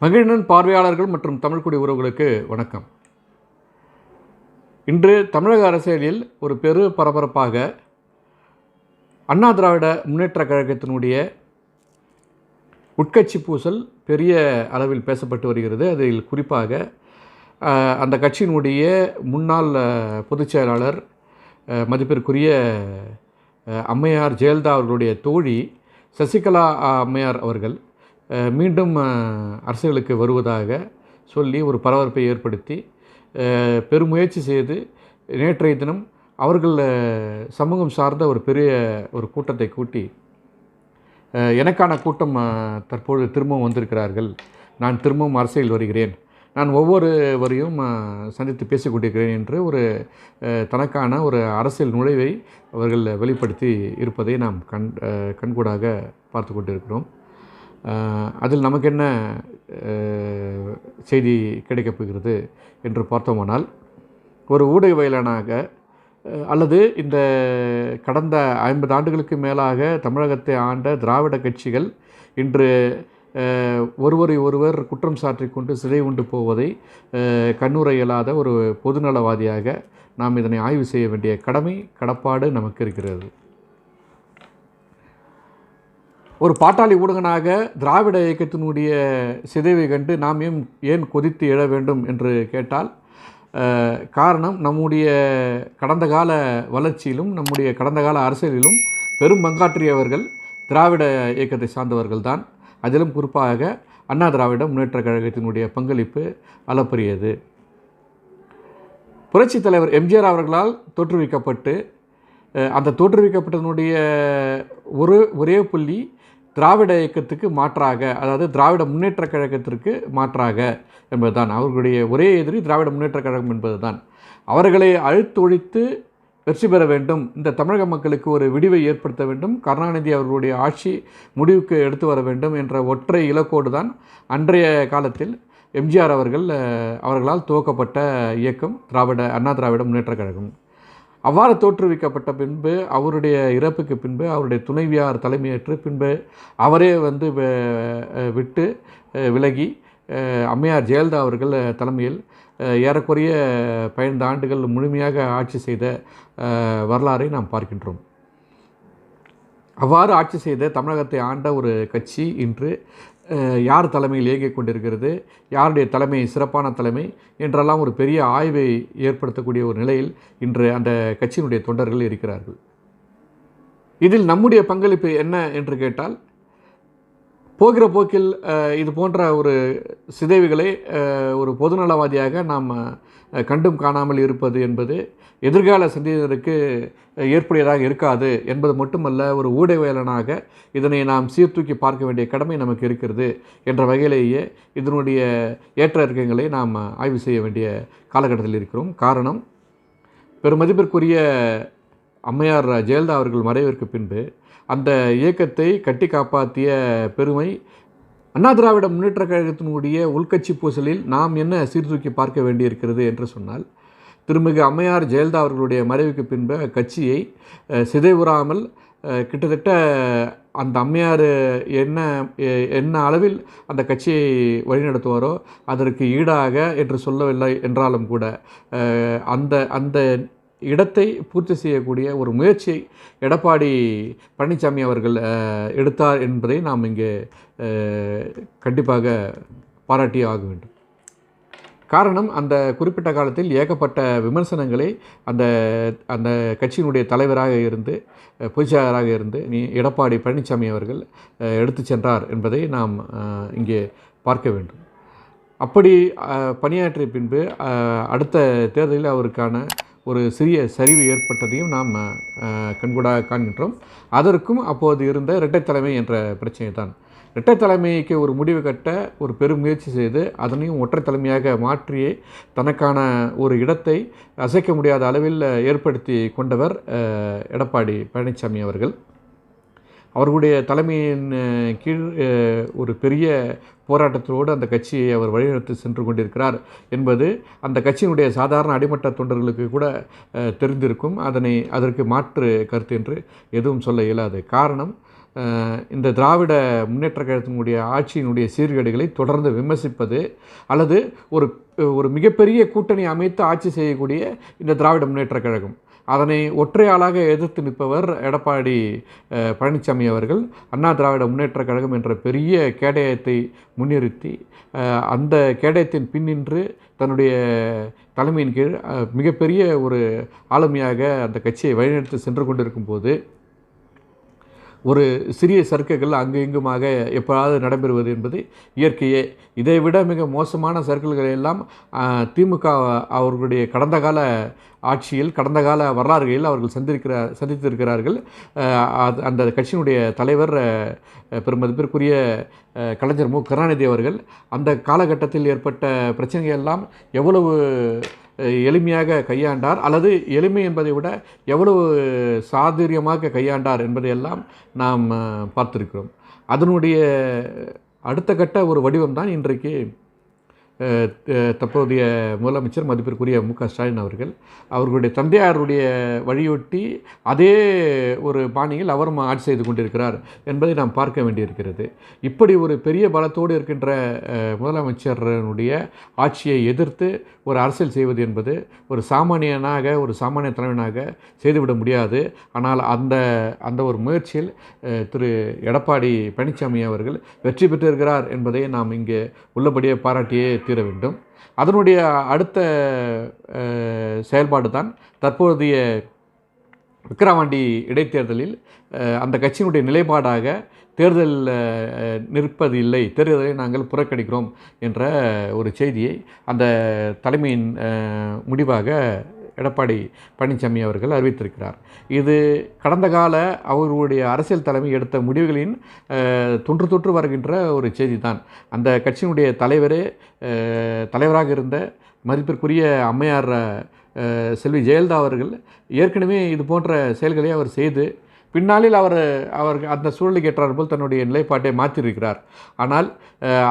மகிழ்நன் பார்வையாளர்கள் மற்றும் தமிழ்குடி உறவுகளுக்கு வணக்கம். இன்று தமிழக அரசியலில் ஒரு பெரு பரபரப்பாக அண்ணா திராவிட முன்னேற்றக் கழகத்தினுடைய உட்கட்சி பூசல் பெரிய அளவில் பேசப்பட்டு வருகிறது. அதில் குறிப்பாக அந்த கட்சியினுடைய முன்னாள் பொதுச்செயலாளர் பொதுச் செயலாளர் மதிப்பிற்குரிய அம்மையார் ஜெயலலிதா அவர்களுடைய தோழி சசிகலா அம்மையார் அவர்கள் மீண்டும் அரசியலுக்கு வருவதாக சொல்லி ஒரு பரபரப்பை ஏற்படுத்தி பெருமுயற்சி செய்து நேற்றைய தினம் அவர்கள் சமூகம் சார்ந்த ஒரு பெரிய ஒரு கூட்டத்தை கூட்டி எனக்கான கூட்டம் தற்போது தற்பொழுது திரும்பவும் வந்திருக்கிறார்கள். நான் திரும்பவும் அரசியல் வருகிறேன். நான் ஒவ்வொருவரையும் சந்தித்து பேசிக்கொண்டிருக்கிறேன் என்று ஒரு தனக்கான ஒரு அரசியல் நுழைவை அவர்கள் வெளிப்படுத்தி இருப்பதை நாம் கண் கண்கூடாக பார்த்து கொண்டிருக்கிறோம். அதில் நமக்கு என்ன செய்தி கிடைக்கப் போகிறது என்று பார்த்தோமானால் ஒரு ஊடகவியலானாக அல்லது இந்த கடந்த ஐம்பது ஆண்டுகளுக்கு மேலாக தமிழகத்தை ஆண்ட திராவிட கட்சிகள் இன்று ஒருவரை ஒருவர் குற்றம் சாற்றிக்கொண்டு சிதை உண்டு போவதை அஹ், கண்ணுற இயலாத ஒரு பொதுநலவாதியாக நாம் இதனை ஆய்வு செய்ய வேண்டிய கடமை கடப்பாடு நமக்கு இருக்கிறது. ஒரு பாட்டாளி ஊடகனாக திராவிட இயக்கத்தினுடைய சிதைவை கண்டு நாம் ஏன் ஏன் கொதித்து எழ வேண்டும் என்று கேட்டால் காரணம் நம்முடைய கடந்த கால வளர்ச்சியிலும் நம்முடைய கடந்த கால அரசியலிலும் பெரும் பங்காற்றியவர்கள் திராவிட இயக்கத்தை சார்ந்தவர்கள்தான். அதிலும் குறிப்பாக அண்ணா திராவிட முன்னேற்ற கழகத்தினுடைய பங்களிப்பு அளப்பரியது. புரட்சித் தலைவர் எம்ஜிஆர் அவர்களால் தோற்றுவிக்கப்பட்டு அந்த தோற்றுவிக்கப்பட்டதனுடைய ஒரு ஒரே புள்ளி திராவிட இயக்கத்துக்கு மாற்றாக அதாவது திராவிட முன்னேற்றக் கழகத்திற்கு மாற்றாக என்பதுதான். அவர்களுடைய ஒரே எதிரி திராவிட முன்னேற்றக் கழகம் என்பதுதான். அவர்களை அழுத்தொழித்து வெற்றி பெற வேண்டும். இந்த தமிழக மக்களுக்கு ஒரு விடிவை ஏற்படுத்த வேண்டும். கருணாநிதி அவர்களுடைய ஆட்சி முடிவுக்கு எடுத்து வர வேண்டும் என்ற ஒற்றை இலக்கோடு தான் அன்றைய காலத்தில் எம்ஜிஆர் அவர்கள் அவர்களால் துவக்கப்பட்ட இயக்கம் திராவிட அண்ணா திராவிட முன்னேற்றக் கழகம். அவ்வாறு தோற்றுவிக்கப்பட்ட பின்பு அவருடைய இறப்புக்கு பின்பு அவருடைய துணைவியார் தலைமையேற்று பின்பு அவரே வந்து விட்டு விலகி அம்மையார் ஜெயலலிதா அவர்கள் தலைமையில் ஏறக்குறைய பதினைந்து ஆண்டுகள் முழுமையாக ஆட்சி செய்த வரலாறை நாம் பார்க்கின்றோம். அவ்வாறு ஆட்சி செய்த தமிழகத்தை ஆண்ட ஒரு கட்சி இன்று யார் தலைமையில் இயங்கிக் கொண்டிருக்கிறது யாருடைய தலைமை சிறப்பான தலைமை என்றெல்லாம் ஒரு பெரிய ஆய்வை ஏற்படுத்தக்கூடிய ஒரு நிலையில் இன்று அந்த கட்சியினுடைய தொண்டர்கள் இருக்கிறார்கள். இதில் நம்முடைய பங்களிப்பு என்ன என்று கேட்டால் போகிற போக்கில் இது போன்ற ஒரு சிதைவுகளை ஒரு பொதுநலவாதியாக நாம் கண்டும் காணாமல் இருப்பது என்பது எதிர்கால சந்ததியினருக்கு ஏற்புடையதாக இருக்காது என்பது மட்டுமல்ல ஒரு ஊடகவியலனாக இதனை நாம் சீர்தூக்கி பார்க்க வேண்டிய கடமை நமக்கு இருக்கிறது என்ற வகையிலேயே இதனுடைய ஏற்ற இறக்கங்களை நாம் ஆய்வு செய்ய வேண்டிய காலகட்டத்தில் இருக்கிறோம். காரணம் பெருமதிப்பிற்குரிய அம்மையார் ஜெயலலிதா அவர்கள் மறைவிற்கு பின்பு அந்த இயக்கத்தை கட்டி காப்பாற்றிய பெருமை அண்ணா திராவிட முன்னேற்றக் கழகத்தினுடைய உள்கட்சி பூசலில் நாம் என்ன சீர்தூக்கி பார்க்க வேண்டியிருக்கிறது என்று சொன்னால் திருமிகு அம்மையார் ஜெயலலிதா அவர்களுடைய மறைவுக்கு பின்பு கட்சியை சிதைவுறாமல் கிட்டத்தட்ட அந்த அம்மையார் என்ன என்ன அளவில் அந்த கட்சியை வழிநடத்துவாரோ அதற்கு ஈடாக என்று சொல்லவில்லை என்றாலும் கூட அந்த அந்த இடத்தை பூர்த்தி செய்யக்கூடிய ஒரு முயற்சியை எடப்பாடி பழனிசாமி அவர்கள் எடுத்தார் என்பதை நாம் இங்கே கண்டிப்பாக பாராட்டியே ஆக வேண்டும். காரணம் அந்த குறிப்பிட்ட காலத்தில் ஏகப்பட்ட விமர்சனங்களை அந்த அந்த கட்சியினுடைய தலைவராக இருந்து அஹ், பொதுச்செயலராக இருந்து நீ எடப்பாடி பழனிசாமி அவர்கள் எடுத்து சென்றார் என்பதை நாம் இங்கே பார்க்க வேண்டும். அப்படி பணியாற்றிய பின்பு அடுத்த தேர்தலில் அவருக்கான ஒரு சிறிய சரிவு ஏற்பட்டதையும் நாம் கண்கூடாக காண்கின்றோம். அதற்கும் அப்போது இருந்த இரட்டைத் தலைமை என்ற பிரச்சனை தான். இரட்டை தலைமைக்கு ஒரு முடிவு கட்ட ஒரு பெரும் முயற்சி செய்து அதனையும் ஒற்றை தலைமையாக மாற்றியே தனக்கான ஒரு இடத்தை அசைக்க முடியாத அளவில் ஏற்படுத்தி கொண்டவர் எடப்பாடி பழனிசாமி அவர்கள். அவர்களுடைய தலைமையின் கீழ் ஒரு பெரிய போராட்டத்தோடு அந்த கட்சியை அவர் வழிநடத்தி சென்று கொண்டிருக்கிறார் என்பது அந்த கட்சியினுடைய சாதாரண அடிமட்ட தொண்டர்களுக்கு கூட தெரிந்திருக்கும். அதனை அதற்கு மாற்று கருத்து என்று எதுவும் சொல்ல இயலாது. காரணம் இந்த திராவிட முன்னேற்ற கழகத்தினுடைய ஆட்சியினுடைய சீர்கேடுகளை தொடர்ந்து விமர்சிப்பது அல்லது ஒரு ஒரு மிகப்பெரிய கூட்டணி அமைத்து ஆட்சி செய்யக்கூடிய இந்த திராவிட முன்னேற்ற கழகம். அதனை ஒற்றையாளாக எதிர்த்து நிற்பவர் எடப்பாடி பழனிசாமி அவர்கள். அண்ணா திராவிட முன்னேற்ற கழகம் என்ற பெரிய கேடயத்தை முன்னிறுத்தி அந்த கேடயத்தின் பின்னின்று தன்னுடைய தலைமையின் கீழ் மிகப்பெரிய ஒரு ஆளுமையாக அந்த கட்சியை வழிநடத்தி சென்று கொண்டிருக்கும் போது ஒரு சிறிய சர்க்குகள் அங்கு இங்குமாக எப்போதாவது நடைபெறுவது என்பது இயற்கையே. இதை விட மிக மோசமான சர்க்கிள்களை எல்லாம் திமுக அவர்களுடைய கடந்த கால ஆட்சியில் கடந்த கால வரலாறுகளில் அவர்கள் சந்திருக்கிறார் சந்தித்திருக்கிறார்கள். அது அந்த கட்சியினுடைய தலைவர் பெருமதிப்பிற்குரிய கலைஞர் மு. கருணாநிதி அவர்கள் அந்த காலகட்டத்தில் ஏற்பட்ட பிரச்சனைகள் எல்லாம் எவ்வளவு எளிமையாக கையாண்டார். அல்லது எளிமை என்பதை விட எவ்வளவு சாதுரியமாக கையாண்டார் என்பதையெல்லாம் நாம் பார்த்திருக்கிறோம். அதனுடைய அடுத்த கட்ட ஒரு வடிவம் தான் இன்றைக்கு தற்போதைய முதலமைச்சர் மதிப்பிற்குரிய மு க ஸ்டாலின் அவர்கள் அவர்களுடைய தந்தையாருடைய வழியொட்டி அதே ஒரு பாணியில் அவரும் ஆட்சி செய்து கொண்டிருக்கிறார் என்பதை நாம் பார்க்க வேண்டியிருக்கிறது. இப்படி ஒரு பெரிய பலத்தோடு இருக்கின்ற முதலமைச்சரனுடைய ஆட்சியை எதிர்த்து ஒரு அரசியல் செய்வது என்பது ஒரு சாமானியனாக ஒரு சாமானிய தலைவனாக செய்துவிட முடியாது. ஆனால் அந்த அந்த ஒரு முயற்சியில் திரு எடப்பாடி பழனிசாமி அவர்கள் வெற்றி பெற்றிருக்கிறார் என்பதை நாம் இங்கே உள்ளபடியே பாராட்டியே தீர வேண்டும். அதனுடைய அடுத்த செயல்பாடு தான் தற்போதைய விக்கிரவாண்டி இடைத்தேர்தலில் அந்த கட்சியினுடைய நிலைப்பாடாக தேர்தல் நிற்பதில்லை. தேர்தலை நாங்கள் புறக்கணிக்கிறோம் என்ற ஒரு செய்தியை அந்த தலைமையின் முடிவாக எடப்பாடி பழனிசாமி அவர்கள் அறிவித்திருக்கிறார். இது கடந்த கால அவர்களுடைய அரசியல் தலைமை எடுத்த முடிவுகளின் தொன்று தொற்று வருகின்ற ஒரு செய்தி தான் அந்த கட்சியினுடைய தலைவரே தலைவராக இருந்த மதிப்பிற்குரிய அம்மையார் செல்வி ஜெயலலிதா அவர்கள் ஏற்கனவே இது போன்ற செயல்களை அவர் செய்து பின்னாளில் அவர் அவர் அந்த சூழலுக்கு ஏற்றார் போல் தன்னுடைய நிலைப்பாட்டை மாற்றியிருக்கிறார். ஆனால்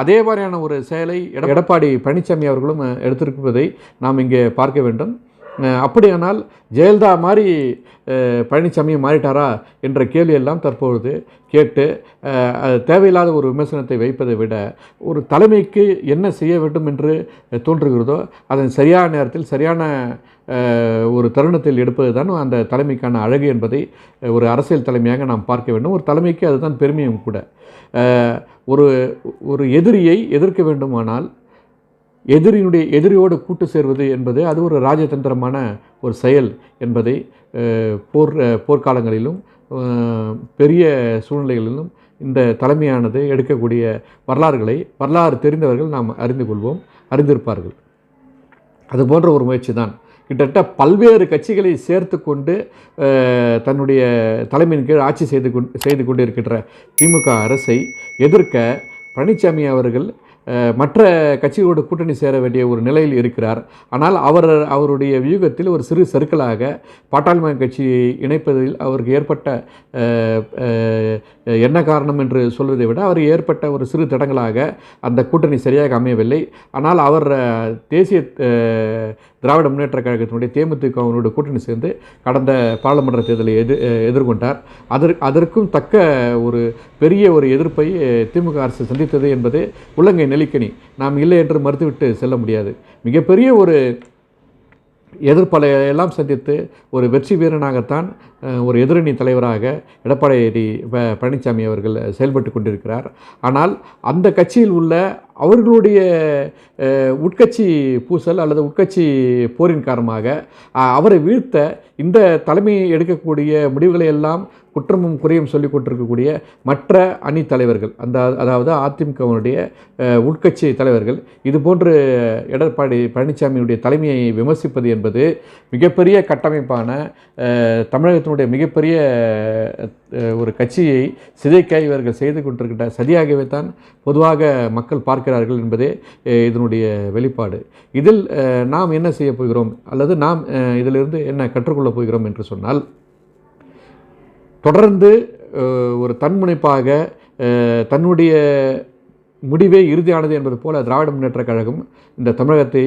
அதே மாதிரியான ஒரு செயலை எடப்பாடி பழனிசாமி அவர்களும் எடுத்திருப்பதை நாம் இங்கே பார்க்க வேண்டும். அப்படியானால் ஜெயலலிதா மாதிரி அஹ், பழனிசாமி மாறிட்டாரா என்ற கேள்வியெல்லாம் தற்பொழுது கேட்டு அது தேவையில்லாத ஒரு விமர்சனத்தை வைப்பதை விட ஒரு தலைமைக்கு என்ன செய்ய வேண்டும் என்று தோன்றுகிறதோ அதன் சரியான நேரத்தில் சரியான ஒரு தருணத்தில் எடுப்பது தான் அந்த தலைமைக்கான அழகு என்பதை ஒரு அரசியல் தலைமையாக நாம் பார்க்க வேண்டும். ஒரு தலைமைக்கு அதுதான் பெருமையும் கூட. ஒரு ஒரு எதிரியை எதிர்க்க வேண்டுமானால் எதிரியினுடைய எதிரியோடு கூட்டு சேர்வது என்பது அது ஒரு ராஜதந்திரமான ஒரு செயல் என்பதை போர் போர்க்காலங்களிலும் பெரிய சூழ்நிலைகளிலும் இந்த தலைமையானது எடுக்கக்கூடிய வரலாறுகளை வரலாறு தெரிந்தவர்கள் நாம் அறிந்து கொள்வோம் அறிந்திருப்பார்கள். அது போன்ற ஒரு முயற்சி தான். கிட்டத்தட்ட பல்வேறு கட்சிகளை சேர்த்து கொண்டு தன்னுடைய தலைமையின் கீழ் ஆட்சி செய்து கொண்டு செய்து கொண்டிருக்கின்ற திமுக அரசை எதிர்க்க பழனிசாமி அவர்கள் மற்ற கட்சிகளோடு கூட்டணி சேர வேண்டிய ஒரு நிலையில் இருக்கிறார். ஆனால் அவர் அவருடைய வியூகத்தில் ஒரு சிறு சறுக்கலாக பாட்டாளி கட்சியை இணைப்பதில் அவருக்கு ஏற்பட்ட என்ன காரணம் என்று சொல்வதை விட அவர் ஏற்பட்ட ஒரு சிறு தடங்களாக அந்த கூட்டணி சரியாக அமையவில்லை. ஆனால் அவர் தேசிய திராவிட முன்னேற்ற கழகத்தினுடைய தேமுதிகவினோடு கூட்டணி சேர்ந்து கடந்த பாராளுமன்ற தேர்தலை எதிர் எதிர்கொண்டார். அதற்கு அதற்கும் தக்க ஒரு பெரிய ஒரு எதிர்ப்பை திமுக அரசு சந்தித்தது என்பது உள்ளங்கை நெல்லிக்கனி. நாம் இல்லை என்று மறுத்துவிட்டு செல்ல முடியாது. மிகப்பெரிய ஒரு எதிர்ப்பலை எல்லாம் சந்தித்து ஒரு வெற்றி வீரனாகத்தான் ஒரு எதிரணி தலைவராக எடப்பாடி ப- பழனிசாமி அவர்கள் செயல்பட்டு கொண்டிருக்கிறார். ஆனால் அந்த கட்சியில் உள்ள அவர்களுடைய உட்கட்சி பூசல் அல்லது உட்கட்சி போரின் காரணமாக அவரை வீழ்த்த இந்த தலைமை எடுக்கக்கூடிய முடிவுகளை எல்லாம் குற்றமும் குறையும் சொல்லிக் கொண்டிருக்கக்கூடிய மற்ற அணி தலைவர்கள் அந்த அதாவது அதிமுகவினுடைய உட்கட்சி தலைவர்கள் இது போன்று எடப்பாடி பழனிசாமியுடைய தலைமையை விமர்சிப்பது என்பது மிகப்பெரிய கட்டமைப்பான தமிழகத்தினுடைய மிகப்பெரிய ஒரு கட்சியை சிதைக்க இவர்கள் செய்து கொண்டிருக்கின்ற சதியாகவே தான் பொதுவாக மக்கள் பார்க்கிறார்கள் என்பதே இதனுடைய வெளிப்பாடு. இதில் நாம் என்ன செய்ய போகிறோம்? அல்லது நாம் இதிலிருந்து என்ன கற்றுக்கொள்ளப் போகிறோம் என்று சொன்னால் தொடர்ந்து ஒரு தன்முனைப்பாக தன்னுடைய முடிவே இறுதியானது என்பது போல திராவிட முன்னேற்றக் கழகம் இந்த தமிழகத்தை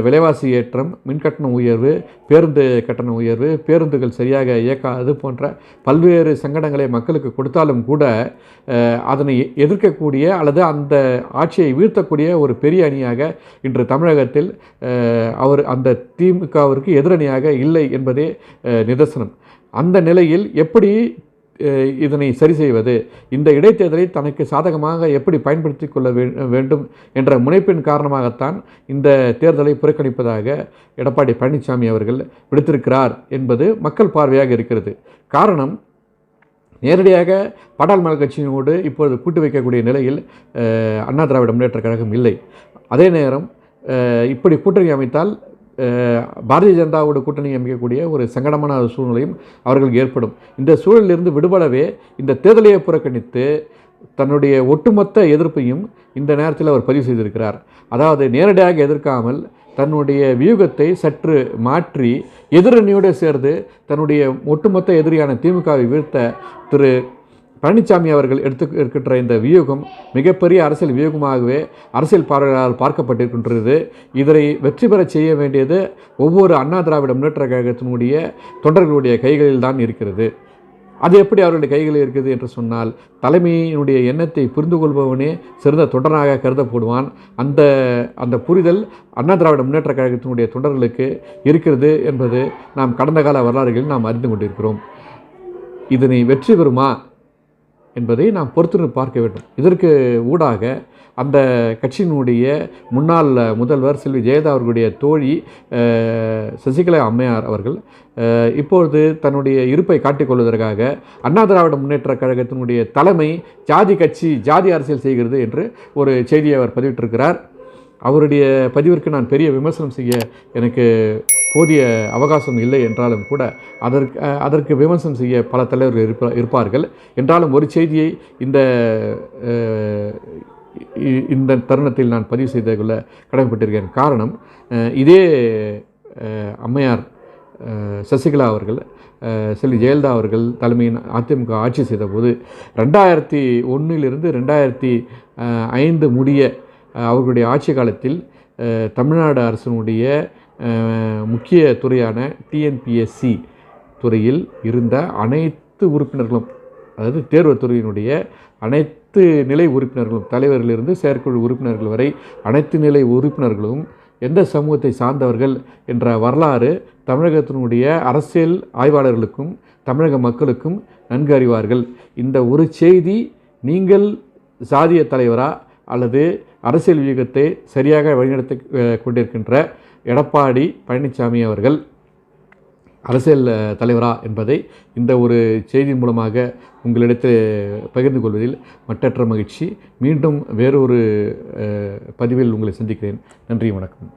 விலைவாசி ஏற்றம் மின்கட்டண உயர்வு பேருந்து கட்டண உயர்வு பேருந்துகள் சரியாக இயக்காது போன்ற பல்வேறு சங்கடங்களை மக்களுக்கு கொடுத்தாலும் கூட அதனை எ- எதிர்க்கக்கூடிய அல்லது அந்த ஆட்சியை வீழ்த்தக்கூடிய ஒரு பெரிய அணியாக இன்று தமிழகத்தில் அவர் அந்த திமுகவிற்கு எதிரணியாக இல்லை என்பதே நிதர்சனம். அந்த நிலையில் எப்படி இதனை சரி செய்வது. இந்த இடைத்தேர்தலை தனக்கு சாதகமாக எப்படி பயன்படுத்தி கொள்ள வேண்டும் என்ற முனைப்பின் காரணமாகத்தான் இந்த தேர்தலை புறக்கணிப்பதாக எடப்பாடி பழனிசாமி அவர்கள் விடுத்திருக்கிறார் என்பது மக்கள் பார்வையாக இருக்கிறது. காரணம் நேரடியாக பாடாளுமன்ற கட்சியினோடு இப்பொழுது கூட்டு வைக்கக்கூடிய நிலையில் அண்ணா திராவிட முன்னேற்ற கழகம் இல்லை. அதே நேரம் இப்படி கூட்டணி அமைத்தால் பாரதிய ஜனதாவோட கூட்டணி அமைக்கக்கூடிய ஒரு சங்கடமான சூழ்நிலையும் அவர்களுக்கு ஏற்படும். இந்த சூழலிலிருந்து விடுபடவே இந்த தேர்தலையை புறக்கணித்து தன்னுடைய ஒட்டுமொத்த எதிர்ப்பையும் இந்த நேரத்தில் அவர் பதிவு செய்திருக்கிறார். அதாவது நேரடியாக எதிர்க்காமல் தன்னுடைய வியூகத்தை சற்று மாற்றி எதிரணியோடு சேர்ந்து தன்னுடைய ஒட்டுமொத்த எதிரியான திமுகவை வீழ்த்த திரு பழனிசாமி அவர்கள் எடுத்து இருக்கின்ற இந்த வியூகம் மிகப்பெரிய அரசியல் வியூகமாகவே அரசியல் பார்வையாளர் பார்க்கப்பட்டிருக்கின்றது. இதனை வெற்றி பெறச் செய்ய வேண்டியது ஒவ்வொரு அண்ணா திராவிட முன்னேற்ற கழகத்தினுடைய தொண்டர்களுடைய கைகளில் தான் இருக்கிறது. அது எப்படி அவருடைய கைகளில் இருக்குது என்று சொன்னால் தலைமையினுடைய எண்ணத்தை புரிந்து கொள்பவனே சிறந்த தொண்டனாக கருதப்படுவான். அந்த அந்த புரிதல் அண்ணா திராவிட முன்னேற்ற கழகத்தினுடைய தொண்டர்களுக்கு இருக்கிறது என்பது நாம் கடந்த கால வரலாறுகளில் நாம் அறிந்து கொண்டிருக்கிறோம். இதனை வெற்றி பெறுமா? என்பதை நாம் பொறுத்திருந்து பார்க்க வேண்டும். இதற்கு ஊடாக அந்த கட்சியினுடைய முன்னாள் முதல்வர் செல்வி ஜெயலலிதா அவர்களுடைய தோழி சசிகலா அம்மையார் அவர்கள் இப்பொழுது தன்னுடைய இருப்பை காட்டிக்கொள்வதற்காக அண்ணா திராவிட முன்னேற்ற கழகத்தினுடைய தலைமை ஜாதி கட்சி ஜாதி அரசியல் செய்கிறது என்று ஒரு செய்தியை அவர் பதிவிட்டிருக்கிறார். அவருடைய பதிவிற்கு நான் பெரிய விமர்சனம் செய்ய எனக்கு போதிய அவகாசம் இல்லை என்றாலும் கூட அதற்கு அதற்கு விமர்சனம் செய்ய பல தலைவர்கள் இருப்ப இருப்பார்கள். என்றாலும் ஒரு செய்தியை இந்த இந்த தருணத்தில் நான் பதிவு செய்து கொள்ள கடமைப்பட்டிருக்கேன் காரணம் இதே அம்மையார் சசிகலா அவர்கள் செல்வி ஜெயலலிதா அவர்கள் தலைமையின் அதிமுக ஆட்சி செய்தபோது ரெண்டாயிரத்தி ஒன்றிலிருந்து ரெண்டாயிரத்தி ஐந்து முடிய அவர்களுடைய ஆட்சி காலத்தில் தமிழ்நாடு அரசினுடைய முக்கிய துறையான டிஎன்பிஎஸ்சி துறையில் இருந்த அனைத்து உறுப்பினர்களும் அதாவது தேர்வு துறையினுடைய அனைத்து நிலை உறுப்பினர்களும் தலைவரிலிருந்து செயற்குழு உறுப்பினர்கள் வரை அனைத்து நிலை உறுப்பினர்களும் எந்த சமூகத்தை சார்ந்தவர்கள் என்ற வரலாறு தமிழகத்தினுடைய அரசியல் ஆய்வாளர்களுக்கும் தமிழக மக்களுக்கும் நன்கு அறிவார்கள். இந்த ஒரு செய்தி நீங்கள் சாதிய தலைவரா அல்லது அரசியல் வியூகத்தை சரியாக வழிநடத்தி கொண்டிருக்கின்ற எடப்பாடி பழனிசாமி அவர்கள் அரசியல் தலைவரா என்பதை இந்த ஒரு செய்தி மூலமாக உங்களிடத்தில் பகிர்ந்து கொள்வதில் மட்டற்ற மகிழ்ச்சி. மீண்டும் வேறொரு பதிவில் உங்களை சந்திக்கிறேன். நன்றி வணக்கம்.